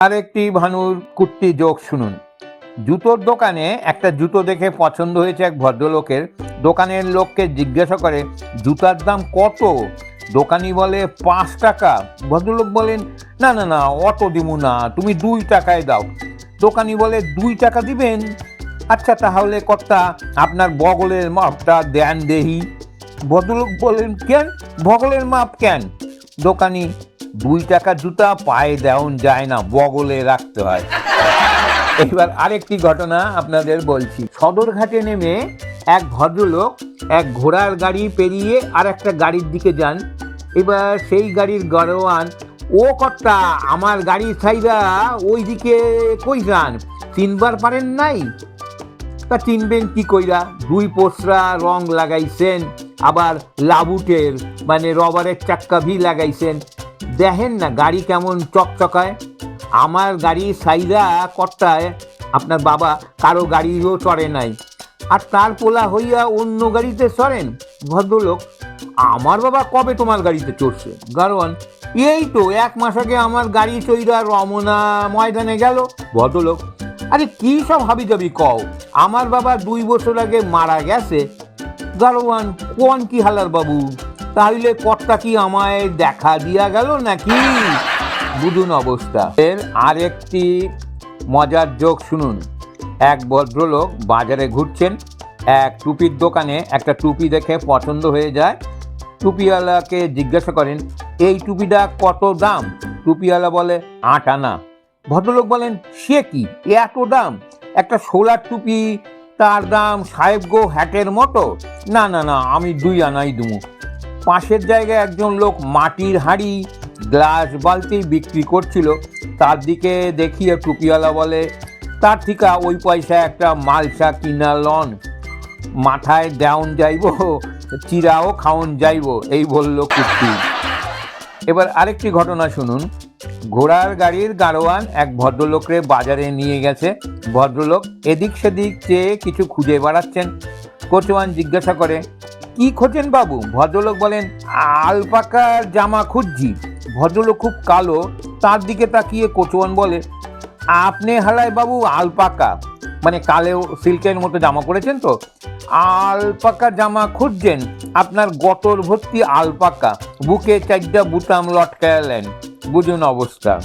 আরেকটি ভানুর কুর্তি যোগ শুনুন। জুতোর দোকানে একটা জুতো দেখে পছন্দ হয়েছে এক ভদ্রলোকের। দোকানের লোককে জিজ্ঞাসা করে, জুতার দাম কত? দোকানি বলে, পাঁচ টাকা। ভদ্রলোক বলেন, না না না, অত দিমু না, তুমি দুই টাকায় দাও। দোকানি বলে, দুই টাকা দিবেন? আচ্ছা তাহলে কর্তা, আপনার বগলের মাপটা দেন দেহি। ভদ্রলোক বলেন, কেন? বগলের মাপ কেন? দোকানি দুই টাকা জুতা পায়ে দেওয়ান যায় না, বগলে রাখতে হয়। এবার আরেকটি ঘটনা আপনাদের বলছি। সদরঘাটে নেমে এক ভদ্রলোক এক ঘোড়ার গাড়ি পেরিয়ে আর একটা গাড়ির দিকে যান। এবার সেই গাড়ির গরোয়ান ও কর্তা, আমার গাড়ির ছাইরা ওই দিকে কই যান? চিনবার পারেন নাই? তা চিনবেন কি কইরা? দুই পোসরা রং লাগাইছেন, আবার লাবুটের মানে রবারের চাক্কা ভি লাগাইছেন। দেখেন না গাড়ি কেমন চকচকায়। আমার গাড়ি সাইরা কর্তায় আপনার বাবা কারও গাড়িও চড়ে নাই। আর তার পোলা হইয়া অন্য গাড়িতে চড়েন? ভদ্রলোক, আমার বাবা কবে তোমার গাড়িতে চড়ছে? গারোয়ান এই তো এক মাস আগে আমার গাড়ি চইরা রমনা ময়দানে গেল। ভদ্রলোক, আরে কি সব হাবি যাবি কও? আমার বাবা দুই বছর আগে মারা গেছে। গারোয়ান কোন কি হালার বাবু? তাহলে কর্তা কি আমায় দেখা দিয়া গেল নাকি? বুঝুন অবস্থা। এর আরেকটি মজার যোগ শুনুন। এক ভদ্রলোক বাজারে ঘুরছেন। এক টুপির দোকানে একটা টুপি দেখে পছন্দ হয়ে যায়। টুপিওয়ালাকে জিজ্ঞাসা করেন, এই টুপিটা কত দাম? টুপিওয়ালা বলে, আট আনা। ভদ্রলোক বলেন, সে কি? এত দাম? একটা সোলার টুপি তার দাম সাহেব গো হ্যাটের মতো? না না না, আমি দুই আনাই দুমু পাশের জায়গায় একজন লোক মাটির হাঁড়ি, গ্লাস বালতি বিক্রি করছিল। তার দিকে দেখিয়ে টুপিওয়ালা বলে, তার থেকে ওই পয়সা একটা মালসা কিনা লন। মাথায় দেওন যাইব, চিরাও খাওন যাইব, এই বলল কুর্তি এবার আরেকটি ঘটনা শুনুন। ঘোড়ার গাড়ির গাড়োয়ান এক ভদ্রলোককে বাজারে নিয়ে গেছে। ভদ্রলোক এদিক সেদিক চেয়ে কিছু খুঁজে বেড়াচ্ছেন। কোচওয়ান জিজ্ঞাসা করে কি খোঁজেন বাবু? ভদ্রলোক বলেন আলপাকার জামা খুঁজছি। ভদ্রলোক খুব কালো, তার দিকে তাকিয়ে কচুয়ান বলে, আপনি হালায় বাবু, আলপাকা। মানে কালেও সিল্কের মতো জামা পরেছেন তো? আলপাকা জামা খুঁজছেন, আপনার গতর ভর্তি আলপাকা। বুকে চারটা বুতাম লটকালেন। বুঝুন অবস্থা।